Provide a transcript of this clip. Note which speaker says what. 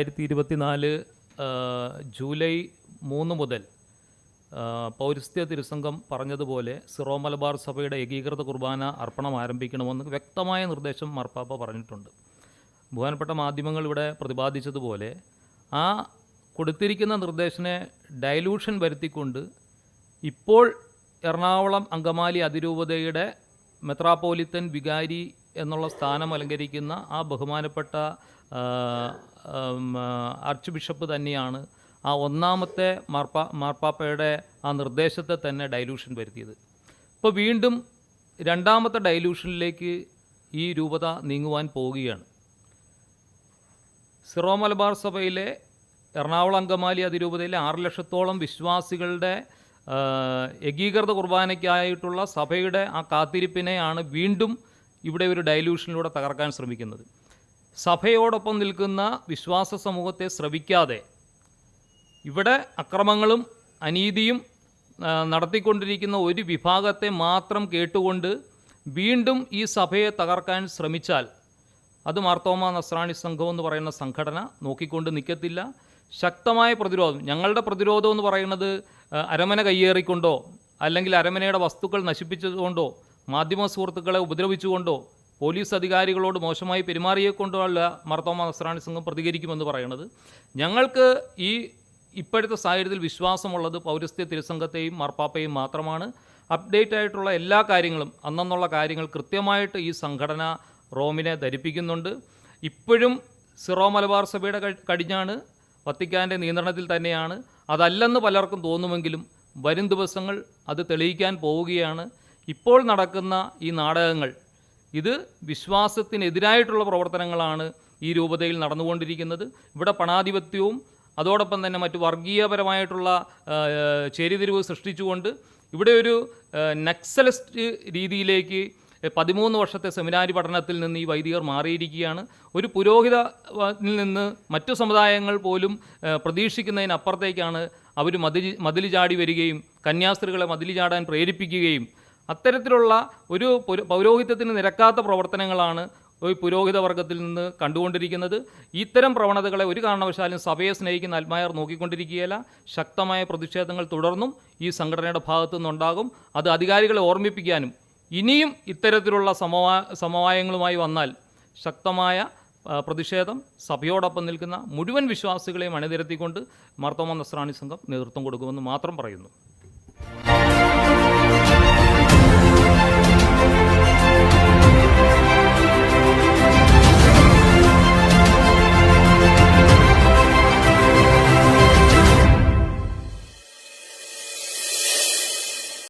Speaker 1: രണ്ടായിരത്തി ഇരുപത്തിനാല് ജൂലൈ മൂന്ന് മുതൽ പൗരസ്ത്യ തിരുസംഘം പറഞ്ഞതുപോലെ സിറോ മലബാർ സഭയുടെ ഏകീകൃത കുർബാന അർപ്പണം ആരംഭിക്കണമെന്ന് വ്യക്തമായ നിർദ്ദേശം മാർപ്പാപ്പ പറഞ്ഞിട്ടുണ്ട്. ബഹുമാനപ്പെട്ട മാധ്യമങ്ങൾ ഇവിടെ പ്രതിപാദിച്ചതുപോലെ ആ കൊടുത്തിരിക്കുന്ന നിർദ്ദേശനെ ഡൈലൂഷൻ വരുത്തിക്കൊണ്ട് ഇപ്പോൾ എറണാകുളം അങ്കമാലി അതിരൂപതയുടെ മെത്രാപ്പോലിത്തൻ വികാരി എന്നുള്ള സ്ഥാനം അലങ്കരിക്കുന്ന ആ ബഹുമാനപ്പെട്ട ആർച്ച് ബിഷപ്പ് തന്നെയാണ് ആ ഒന്നാമത്തെ മാർപ്പാ മാർപ്പാപ്പയുടെ ആ നിർദ്ദേശത്തെ തന്നെ ഡൈലൂഷൻ വരുത്തിയത്. ഇപ്പോൾ വീണ്ടും രണ്ടാമത്തെ ഡൈലൂഷനിലേക്ക് ഈ രൂപത നീങ്ങുവാൻ പോവുകയാണ്. സിറോ മലബാർ സഭയിലെ എറണാകുളം അങ്കമാലി അതിരൂപതയിലെ ആറ് ലക്ഷത്തോളം വിശ്വാസികളുടെ ഏകീകൃത കുർബാനയ്ക്കായിട്ടുള്ള സഭയുടെ ആ കാത്തിരിപ്പിനെയാണ് വീണ്ടും ഇവിടെ ഒരു ഡൈല്യൂഷനിലൂടെ തകർക്കാൻ ശ്രമിക്കുന്നത്. സഭയോടൊപ്പം നിൽക്കുന്ന വിശ്വാസ സമൂഹത്തെ ശ്രവിക്കാതെ ഇവിടെ അക്രമങ്ങളും അനീതിയും നടത്തിക്കൊണ്ടിരിക്കുന്ന ഒരു വിഭാഗത്തെ മാത്രം കേട്ടുകൊണ്ട് വീണ്ടും ഈ സഭയെ തകർക്കാൻ ശ്രമിച്ചാൽ അത് മാർത്തോമ നസ്രാണി സംഘം എന്ന് പറയുന്ന സംഘടന നോക്കിക്കൊണ്ട് നിൽക്കത്തില്ല. ശക്തമായ പ്രതിരോധം ഞങ്ങളുടെ പ്രതിരോധം എന്ന് പറയുന്നത് അരമന കയ്യേറിക്കൊണ്ടോ അല്ലെങ്കിൽ അരമനയുടെ വസ്തുക്കൾ നശിപ്പിച്ചതുകൊണ്ടോ മാധ്യമ സുഹൃത്തുക്കളെ ഉപദ്രവിച്ചുകൊണ്ടോ പോലീസ് അധികാരികളോട് മോശമായി പെരുമാറിയെക്കൊണ്ടോ അല്ല മർത്തോമ നസ്രാണി സംഘം പ്രതികരിക്കുമെന്ന് പറയുന്നത്. ഞങ്ങൾക്ക് ഈ ഇപ്പോഴത്തെ സാഹചര്യത്തിൽ വിശ്വാസമുള്ളത് പൗരസ്ത്യ തിരുസംഘത്തെയും മാർപ്പാപ്പയും മാത്രമാണ്. അപ്ഡേറ്റ് ആയിട്ടുള്ള എല്ലാ കാര്യങ്ങളും അന്നെന്നുള്ള കാര്യങ്ങൾ കൃത്യമായിട്ട് ഈ സംഘടന റോമിനെ ധരിപ്പിക്കുന്നുണ്ട്. ഇപ്പോഴും സിറോ മലബാർ സഭയുടെ കടിഞ്ഞാണ് വത്തിക്കാന്റെ നിയന്ത്രണത്തിൽ തന്നെയാണ്. അതല്ലെന്ന് പലർക്കും തോന്നുമെങ്കിലും വരും ദിവസങ്ങൾ അത് തെളിയിക്കാൻ പോവുകയാണ്. ഇപ്പോൾ നടക്കുന്ന ഈ നാടകങ്ങൾ ഇത് വിശ്വാസത്തിനെതിരായിട്ടുള്ള പ്രവർത്തനങ്ങളാണ് ഈ രൂപതയിൽ നടന്നുകൊണ്ടിരിക്കുന്നത്. ഇവിടെ പണാധിപത്യവും അതോടൊപ്പം തന്നെ മറ്റു വർഗീയപരമായിട്ടുള്ള ചേരിതിരിവ് സൃഷ്ടിച്ചുകൊണ്ട് ഇവിടെ ഒരു നക്സലിസ്റ്റ് രീതിയിലേക്ക് പതിമൂന്ന് വർഷത്തെ സെമിനാരി പഠനത്തിൽ നിന്ന് ഈ വൈദികർ മാറിയിരിക്കുകയാണ്. ഒരു പുരോഹിതനിൽ നിന്ന് മറ്റു സമുദായങ്ങൾ പോലും പ്രതീക്ഷിക്കുന്നതിനപ്പുറത്തേക്കാണ് അവർ മതിൽ മതിൽ ചാടി വരികയും കന്യാസ്ത്രീകളെ മതിൽ ചാടാൻ പ്രേരിപ്പിക്കുകയും അത്തരത്തിലുള്ള ഒരു പൗരോഹിത്യത്തിന് നിരക്കാത്ത പ്രവർത്തനങ്ങളാണ് ഈ പുരോഹിത വർഗത്തിൽ നിന്ന് കണ്ടുകൊണ്ടിരിക്കുന്നത്. ഇത്തരം പ്രവണതകളെ ഒരു കാരണവശാലും സഭയെ സ്നേഹിക്കുന്ന ആത്മായർ നോക്കിക്കൊണ്ടിരിക്കുകയില്ല. ശക്തമായ പ്രതിഷേധങ്ങൾ തുടർന്നും ഈ സംഘടനയുടെ ഭാഗത്തു നിന്നുണ്ടാകും. അത് അധികാരികളെ ഓർമ്മിപ്പിക്കാനും ഇനിയും ഇത്തരത്തിലുള്ള സമവാ സമവായങ്ങളുമായി വന്നാൽ ശക്തമായ പ്രതിഷേധം സഭയോടൊപ്പം നിൽക്കുന്ന മുഴുവൻ വിശ്വാസികളെയും അണിനിരത്തിക്കൊണ്ട് മാർത്തോമ നസ്രാണി സംഘം നേതൃത്വം കൊടുക്കുമെന്ന് മാത്രം പറയുന്നു.